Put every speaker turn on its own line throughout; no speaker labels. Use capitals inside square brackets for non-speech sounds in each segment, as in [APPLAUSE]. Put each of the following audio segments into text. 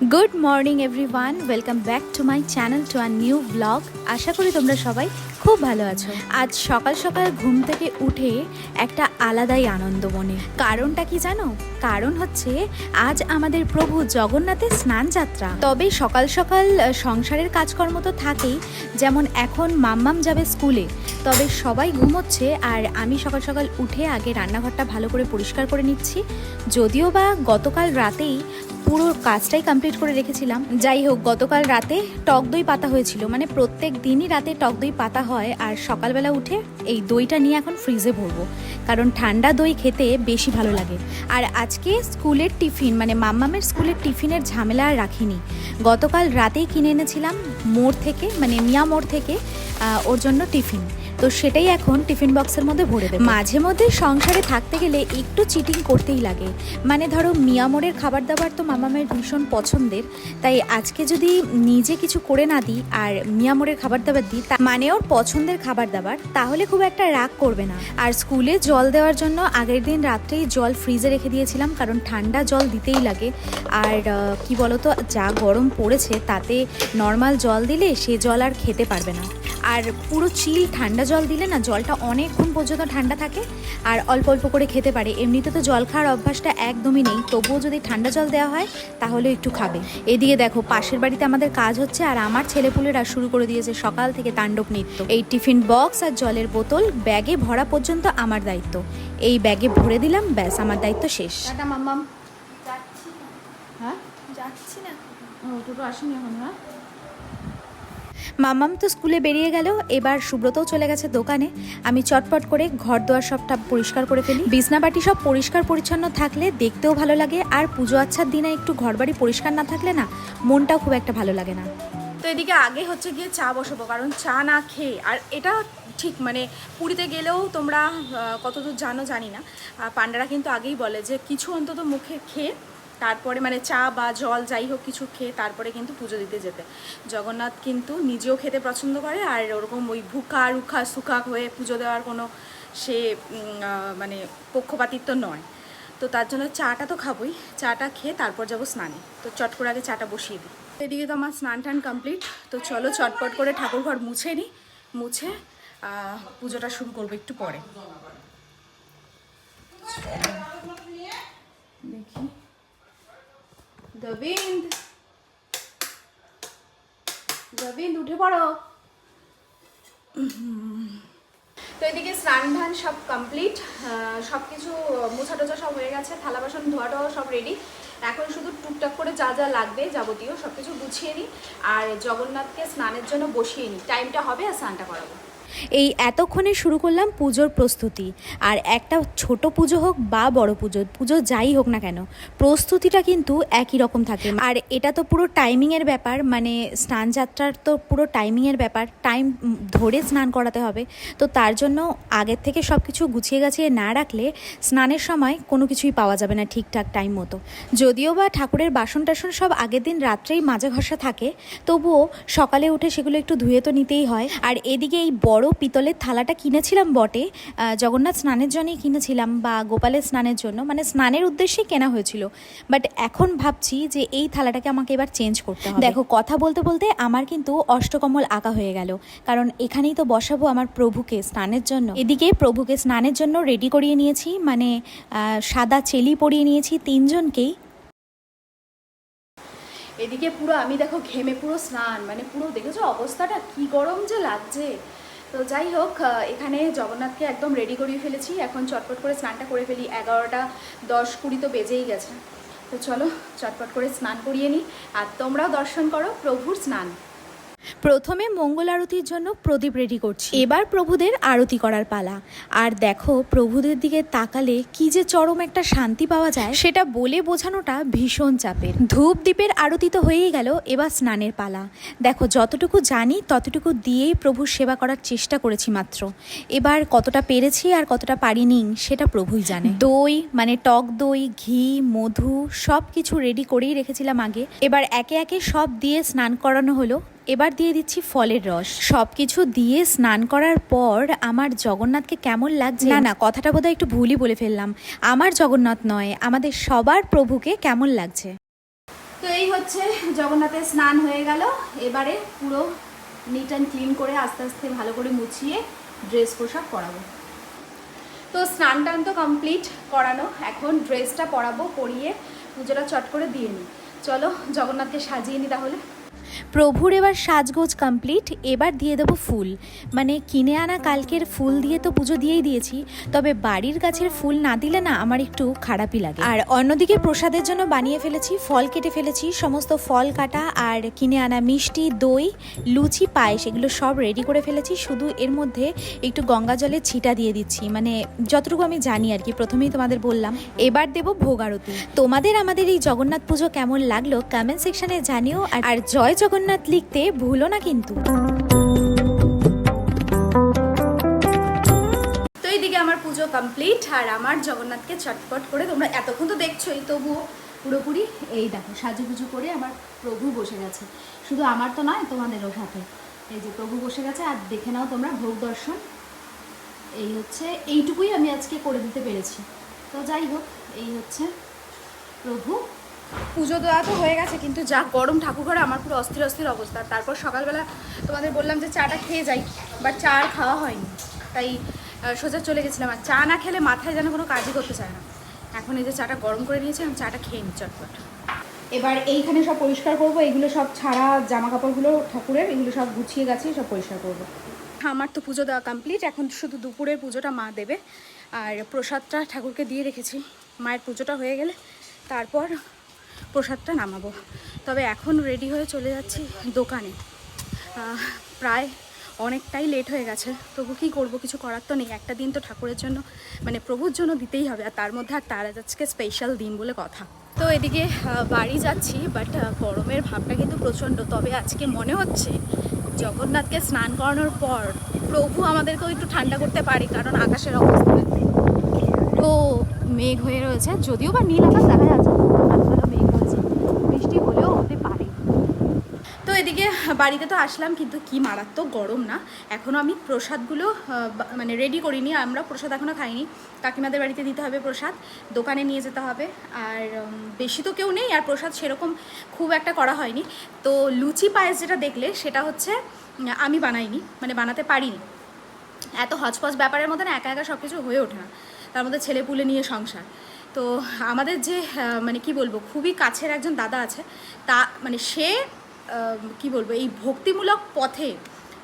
Good morning everyone welcome back to my channel to our new blog আশা করি তোমরা সবাই খুব ভালো আছো। আজ সকাল সকাল ঘুম থেকে উঠে একটা আলাদাই আনন্দ মনে। কারণটা কি জানো? কারণ হচ্ছে আজ আমাদের প্রভু জগন্নাথের স্নান যাত্রা। তবে সকাল সকাল সংসারের কাজকর্ম তো থাকেই। যেমন এখন মাম্মাম যাবে স্কুলে, তবে সবাই ঘুমোচ্ছে আর আমি সকাল সকাল উঠে আগে রান্নাঘরটা ভালো করে পরিষ্কার করে নিচ্ছি। যদিও বা গতকাল রাতেই পুরো কাজটাই কমপ্লিট করে রেখেছিলাম। যাই হোক, গতকাল রাতে টক দই পাতা হয়েছিল। মানে প্রত্যেক দিনই রাতে টক দই পাতা হয় আর সকালবেলা উঠে এই দইটা নিয়ে এখন ফ্রিজে ভরবো। কারণ ঠান্ডা দই খেতে বেশি ভালো লাগে। আর আজকে স্কুলের টিফিন মানে মাম্মামের স্কুলের টিফিনের ঝামেলা আর রাখিনি। গতকাল রাতেই কিনে এনেছিলাম মোড় থেকে মানে মিয়া মোড় থেকে ওর জন্য টিফিন। তো সেটাই এখন টিফিন বক্সের মধ্যে ভরে দেবো। মাঝে মধ্যে সংসারে থাকতে গেলে একটু চিটিং করতেই লাগে। মানে ধরো মিয়ামোড়ের খাবার দাবার তো মামামের ভীষণ পছন্দের। তাই আজকে যদি নিজে কিছু করে না দিই আর মিয়ামোড়ের খাবার দাবার দিই, তা- মানে ওর পছন্দের খাবার দাবার তাহলে খুব একটা রাগ করবে না। আর স্কুলে জল দেওয়ার জন্য আগের দিন রাত্রেই জল ফ্রিজে রেখে দিয়েছিলাম, কারণ ঠান্ডা জল দিতেই লাগে। আর কি বলতো, যা গরম পড়েছে, তাতে নর্মাল জল দিলে সে জল আর খেতে পারবে না। আর পুরো চিল ঠান্ডা জল দিলে না জলটা অনেকক্ষণ পর্যন্ত ঠান্ডা থাকে আর অল্প অল্প করে খেতে পারে। এমনিতে তো জল খাওয়ার অভ্যাসটা একদমই নেই। তবুও যদি ঠান্ডা জল দেওয়া হয় তাহলে একটু খাবে। এদিকে দেখো পাশের বাড়িতে আমাদের কাজ হচ্ছে আর আমার ছেলেপুলেরা শুরু করে দিয়েছে সকাল থেকে তাণ্ডব নৃত্য। এই টিফিন বক্স আর জলের বোতল ব্যাগে ভরা পর্যন্ত আমার দায়িত্ব। এই ব্যাগে ভরে দিলাম ব্যাস আমার দায়িত্ব শেষ। টাটা মাম্মাম।
যাচ্ছি না।
হ্যাঁ?
যাচ্ছি না।
ও টোটো আসেনি এখন হ্যাঁ? মামাম তো স্কুলে বেরিয়ে গেল, এবার সুব্রতও চলে গেছে দোকানে। আমি চটপট করে ঘর দোয়ার সবটা পরিষ্কার করে ফেলি। বিছনা বাটি সব পরিষ্কার পরিচ্ছন্ন থাকলে দেখতেও ভালো লাগে, আর পুজো আচ্ছার দিনে একটু ঘরবাড়ি পরিষ্কার না থাকলে না, মনটাও খুব একটা ভালো লাগে না।
তো এদিকে আগে হচ্ছে গিয়ে চা বসাবো, কারণ চা না খেয়ে, আর এটা ঠিক মানে পুরীতে গেলেও তোমরা কতদূর জানো জানি না। পান্ডারা কিন্তু আগেই বলে যে, কিছু অন্তত মুখে খেয়ে তারপরে মানে চা বা জল যাই হোক কিছু খেয়ে তারপরে কিন্তু পুজো দিতে যেতে। জগন্নাথ কিন্তু নিজেও খেতে পছন্দ করে আর ওরকম ওই ভুকা রুখা, সুখা হয়ে পুজো দেওয়ার কোনো সে মানে পক্ষপাতিত্ব নয়। তো তার জন্য চাটা তো খাবোই। চাটা খেয়ে তারপর যাব স্নানে। তো চট করে আগে চাটা বসিয়ে দিই। এদিকে তো আমার স্নান টান কমপ্লিট। তো চলো চটপট করে ঠাকুর ঘর মুছে নিই। মুছে পুজোটা শুরু করব একটু পরে দেখি দবিন্দ দবিন্দ উঠে পড়ো। তো এদিকে স্নান ধান সব কমপ্লিট সব কিছু মোছা টোছা সব হয়ে গেছে, থালা বাসন ধোয়াটাও সব রেডি এখন শুধু টুকটাক করে যা যা লাগবে যাবতীয় সব কিছু গুছিয়ে নিই, আর জগন্নাথকে স্নানের জন্য বসিয়ে নিই। টাইমটা হবে আর স্নানটা করাবো।
এই এতক্ষণে শুরু করলাম পুজোর প্রস্তুতি। আর একটা ছোট পুজো হোক বা বড় পুজো পুজো যাই হোক না কেন, প্রস্তুতিটা কিন্তু একই রকম থাকে। আর এটা তো পুরো টাইমিংয়ের ব্যাপার মানে স্নান যাত্রার তো পুরো টাইমিংয়ের ব্যাপার টাইম ধরে স্নান করাতে হবে। তো তার জন্য আগের থেকে সব কিছু গুছিয়ে গাছিয়ে না রাখলে স্নানের সময় কোনো কিছুই পাওয়া যাবে না ঠিকঠাক টাইম মতো। যদিও বা ঠাকুরের বাসন টাসন সব আগের দিন রাত্রেই মাজা ঘষা থাকে, তবুও সকালে উঠে সেগুলো একটু ধুয়ে তো নিতেই হয়। আর এদিকে এই বড় পিতলের থালাটা কিনেছিলাম বটে জগন্নাথ স্নানের জন্যই কিনেছিলাম বা গোপালের স্নানের জন্য মানে স্নানের উদ্দেশ্যেই কেনা হয়েছিল। বাট এখন ভাবছি যে এই থালাটাকে আমাকে এবার চেঞ্জ করতে হবে। দেখো, কথা বলতে বলতে আমার কিন্তু অষ্টকমল আঁকা হয়ে গেল। কারণ এখানেই তো বসাবো আমার প্রভুকে স্নানের জন্য। এদিকে প্রভুকে স্নানের জন্য রেডি করিয়ে নিয়েছি মানে সাদা চেলি পরিয়ে নিয়েছি তিনজনকেই।
এদিকে পুরো আমি দেখো ঘেমে পুরো স্নান মানে পুরো দেখেছ অবস্থাটা কি গরম যে লাগছে। তো যাই হোক এখানে জগন্নাথকে একদম রেডি করিয়ে ফেলেছি। এখন চটপট করে স্নানটা করে ফেলি। এগারোটা দশ কুড়ি তো বেজেই গেছে। তো চলো চটপট করে স্নান করিয়ে নিই। আর তোমরাও দর্শন করো প্রভুর স্নান।
প্রথমে মঙ্গল আরতির জন্য প্রদীপ রেডি করছি। এবার প্রভুদের আরতি করার পালা। আর দেখো, প্রভুদের দিকে তাকালে কি যে চরম একটা শান্তি পাওয়া যায়, সেটা বলে বোঝানোটা ভীষণ চাপের। ধূপ দ্বীপের আরতি তো হয়েই গেল, এবার স্নানের পালা। দেখো, যতটুকু জানি, ততটুকু দিয়েই প্রভুর সেবা করার চেষ্টা করেছি মাত্র। এবার কতটা পেরেছি আর কতটা পারিনি, সেটা প্রভুই জানে। দই মানে টক দই, ঘি, মধু সব কিছু রেডি করেই রেখেছিলাম আগে। এবার একে একে সব দিয়ে স্নান করানো হলো। এবার দিয়ে দিচ্ছি ফলের রস। সব কিছু দিয়ে স্নান করার পর আমার জগন্নাথকে কেমন লাগছে? না না কথাটা বোধহয় একটু ভুলই বলে ফেললাম। আমার জগন্নাথ নয় আমাদের সবার প্রভুকে কেমন লাগছে?
তো এই হচ্ছে জগন্নাথের স্নান হয়ে গেল। এবারে পুরো নিট অ্যান্ড ক্লিন করে আস্তে আস্তে ভালো করে মুছিয়ে ড্রেস পোশাক পরাবো। তো স্নান টান তো কমপ্লিট করানো। এখন ড্রেসটা পরাবো পরিয়ে পুজোটা চট করে দিয়ে নিই। চলো জগন্নাথকে সাজিয়ে নিই তাহলে।
প্রভুর এবার সাজগোজ কমপ্লিট এবার দিয়ে দেবো ফুল। মানে কিনে আনা কালকের ফুল দিয়ে তো পুজো দিয়েই দিয়েছি, তবে বাড়ির গাছের ফুল না দিলে না আমার একটু খারাপই লাগে। আর অন্যদিকে প্রসাদের জন্য বানিয়ে ফেলেছি, ফল কেটে ফেলেছি, সমস্ত ফল কাটা আর কিনে আনা মিষ্টি, দই, লুচি, পায়েস, এগুলো সব রেডি করে ফেলেছি। শুধু এর মধ্যে একটু গঙ্গা জলের ছিটা দিয়ে দিচ্ছি। মানে যতটুকু আমি জানি আর কি, প্রথমেই তোমাদের বললাম। এবার দেবো ভোগ আরতি তোমাদের আমাদের এই জগন্নাথ পুজো কেমন লাগল কমেন্ট সেকশনে জানিও। আর- আর জয় জগন্নাথ লিখতে ভুলো না কিন্তু।
তো এইদিকে আমার পুজো কমপ্লিট আর আমার জগন্নাথকে চটপট করে তোমরা এতক্ষণ তো দেখছোই, তবুও পুরোপুরি এই দেখো, সাজুগুজু করে আমার প্রভু বসে গেছে। শুধু আমার তো নয়, তোমাদেরও সাথে। এই যে প্রভু বসে গেছে, আর দেখে নাও তোমরা ভোগ দর্শন। এই হচ্ছে, এইটুকুই আমি আজকে করে দিতে পেরেছি। তো যাই হোক, এই হচ্ছে প্রভু। পুজো দেওয়া তো হয়ে গেছে, কিন্তু যা গরম ঠাকুর ঘরে আমার পুরো অস্থির অস্থির অবস্থা। তারপর সকালবেলা তোমাদের বললাম যে চাটা খেয়ে যাই বাট চা আর খাওয়া হয়নি। তাই সোজা চলে গেছিলাম আর চা না খেলে মাথায় যেন কোনো কাজই করতে চায় না। এখন এই যে চাটা গরম করে নিয়েছি, আমি চাটা খেয়ে নিই চটপট। এবার এইখানে সব পরিষ্কার করব, এগুলো সব ছাড়া জামা কাপড়গুলো ঠাকুরের, এগুলো সব গুছিয়ে গেছে সব পরিষ্কার করব। আমার তো পুজো দেওয়া কমপ্লিট এখন শুধু দুপুরের পুজোটা মা দেবে। আর প্রসাদটা ঠাকুরকে দিয়ে রেখেছি, মায়ের পুজোটা হয়ে গেলে, তারপর প্রসাদটা নামাবো। তবে এখন রেডি হয়ে চলে যাচ্ছি দোকানে। প্রায় অনেকটাই লেট হয়ে গেছে। তবু কী করব, কিছু করার তো নেই। একটা দিন তো ঠাকুরের জন্য মানে প্রভুর জন্য দিতেই হবে। আর তার মধ্যে আর তার আজকে স্পেশাল দিন বলে কথা। তো এদিকে বাড়ি যাচ্ছি বাট গরমের ভাবটা কিন্তু প্রচণ্ড। তবে আজকে মনে হচ্ছে জগন্নাথকে স্নান করানোর পর প্রভু আমাদেরকেও একটু ঠান্ডা করতে পারি, কারণ আকাশের অবস্থা। তো মেঘ হয়ে রয়েছে, যদিও বা নীল আকাশ দেখা যাচ্ছে না, হালকা হালকা মেঘ হয়েছে বৃষ্টি হলেও হতে পারে তো এদিকে বাড়িতে তো আসলাম, কিন্তু কি মারাত্মক গরম না। এখনও আমি প্রসাদগুলো মানে রেডি করিনি, আমরা প্রসাদ এখনও খাইনি। কাকিমাদের বাড়িতে দিতে হবে প্রসাদ, দোকানে নিয়ে যেতে হবে। আর বেশি তো কেউ নেই, আর প্রসাদ সেরকম খুব একটা করা হয়নি। তো লুচি পায়েস যেটা দেখলে, সেটা হচ্ছে আমি বানাইনি মানে বানাতে পারিনি। এত হচপচ ব্যাপারের মধ্যে না একা একা সব কিছু হয়ে ওঠে না। তার মধ্যে ছেলে পুলে নিয়ে সংসার। তো আমাদের যে মানে কি বলব, খুবই কাছের একজন দাদা আছে, তা মানে সে কি বলব, এই ভক্তিমূলক পথে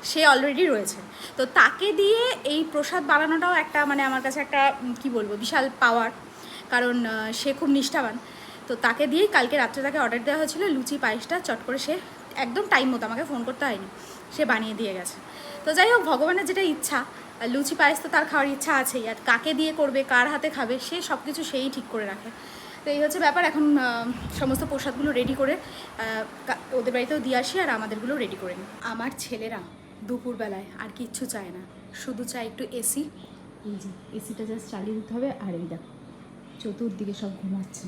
সে অলরেডি রয়েছে। তো তাকে দিয়ে এই প্রসাদ বানানোটাও একটা মানে আমার কাছে একটা কি বলব, বিশাল পাওয়ার কারণ সে খুব নিষ্ঠাবান। তো তাকে দিয়েই কালকে রাত্রে তাকে অর্ডার দেওয়া হয়েছিল, লুচি, পায়েসটা, চট করে সে একদম টাইম মতো আমাকে ফোন করতে হয়নি। সে বানিয়ে দিয়ে গেছে। তো যাই হোক, ভগবানের যেটা ইচ্ছা লুচি, পায়েস তো তার খাওয়ার ইচ্ছা আছেই, আর কাকে দিয়ে করবে, কার হাতে খাবে, সে সব কিছু সেই ঠিক করে রাখে। তো এই হচ্ছে ব্যাপার। এখন সমস্ত প্রসাদগুলো রেডি করে ওদের বাড়িতেও দিয়ে আসি আর আমাদেরগুলো রেডি করে নিই। আমার ছেলেরা দুপুরবেলায় আর কিচ্ছু চায় না। শুধু চায় একটু এসি এই যে এসিটা জাস্ট চালিয়ে দিতে হবে। আর এই দেখো চতুর্দিকে সব ঘুমাচ্ছে।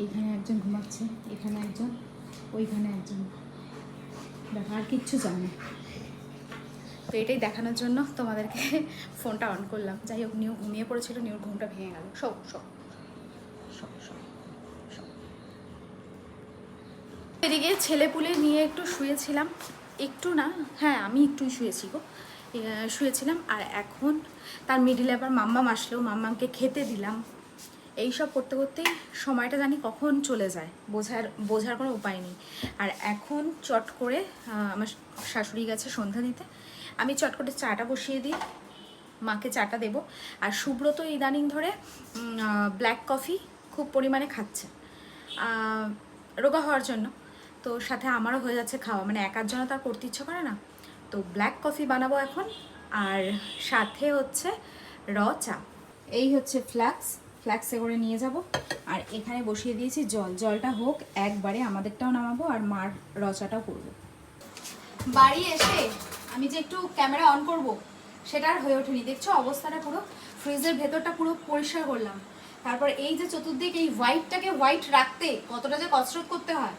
এইখানে একজন ঘুমাচ্ছে এখানে একজন ওইখানে একজন। দেখো আর কিচ্ছু চায় না। তো এটাই দেখানোর জন্য তোমাদেরকে [LAUGHS] ফোনটা অন করলাম। যাই হোক নিউ ঘুমিয়ে পড়েছিল নিউর ঘুমটা ভেঙে গেল। সব সব সব সব সব। এদিকে ছেলে পুলে নিয়ে একটু শুয়েছিলাম। একটু না হ্যাঁ আমি একটুই শুয়েছি গো। শুয়েছিলাম আর এখন তার মিডিলে আবার মাম্মাম আসলো, মাম্মামকে খেতে দিলাম। এই সব করতে করতেই সময়টা জানি কখন চলে যায়, বোঝার বোঝার কোনো উপায় নেই। আর এখন চট করে আমার শাশুড়ি গেছে সন্ধ্যা দিতে, আমি চট করে চাটা বসিয়ে দিই, মাকে চাটা দেব। আর সুব্রত ইদানিং ধরে ব্ল্যাক কফি খুব পরিমাণে খাচ্ছে। রোগা হওয়ার জন্য। তো সাথে আমারও হয়ে যাচ্ছে খাওয়া। মানে একার জন্য তার করতে ইচ্ছে করে না। তো ব্ল্যাক কফি বানাবো এখন। আর সাথে হচ্ছে র চা। এই হচ্ছে ফ্ল্যাক্স ফ্ল্যাক্সে করে নিয়ে যাব। আর এখানে বসিয়ে দিয়েছি জল। জলটা হোক, একবারে আমাদেরটাও নামাবো আর মার রচাটাও করব। বাড়ি এসে আমি যে একটু ক্যামেরা অন করব, সেটা আর হয়ে ওঠেনি। দেখছ অবস্থাটা পুরো? ফ্রিজের ভেতরটা পুরো পরিষ্কার করলাম। তারপর এই যে চতুর্দিক, এই হোয়াইটটাকে হোয়াইট রাখতে কতটা যে কসরত করতে হয়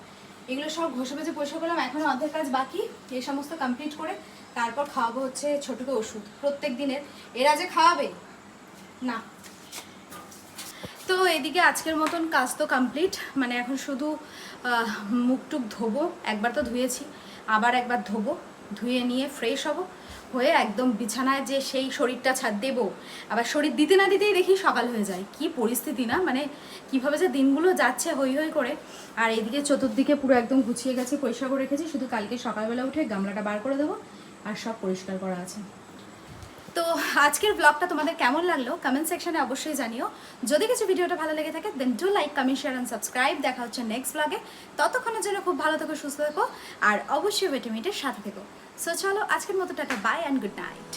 এগুলো সব ঘষে বেজে পরিষ্কার করলাম। এখনও অর্ধেক কাজ বাকি। এই সমস্ত কমপ্লিট করে তারপর খাওয়াবো হচ্ছে ছোটকে ওষুধ। প্রত্যেক দিনের। এরা যে খাওয়াবে? না। তো এদিকে আজকের মতন কাজ তো কমপ্লিট মানে এখন শুধু মুখটুক মুখ টুক ধোবো। একবার তো ধুয়েছি। আবার একবার ধোবো। ধুয়ে নিয়ে ফ্রেশ হব। হয়ে একদম বিছানায় যে সেই শরীরটা ছাড় দেবো, আবার শরীর দিতে না দিতেই দেখি সকাল হয়ে যায়। কি পরিস্থিতি না? মানে কীভাবে যে দিনগুলো যাচ্ছে হই হই করে। আর এদিকে চতুর্দিকে পুরো একদম গুছিয়ে গেছে, পরিষ্কার করে রেখেছি। শুধু কালকে সকালবেলা উঠে গামলাটা বার করে দেবো। আর সব পরিষ্কার করা আছে। তো আজকের ব্লগটা তোমাদের কেমন লাগল? কমেন্ট সেকশানে অবশ্যই জানিও। যদি কিছু ভিডিওটা ভালো লেগে থাকে then do like comment share and subscribe দেখা হচ্ছে নেক্সট ব্লগে ততক্ষণের জন্য খুব ভালো থেকো, সুস্থ থেকো, আর অবশ্যই ভিটামিটের সাথে থেকো। সো চলো, আজকের মতো tata bye and good night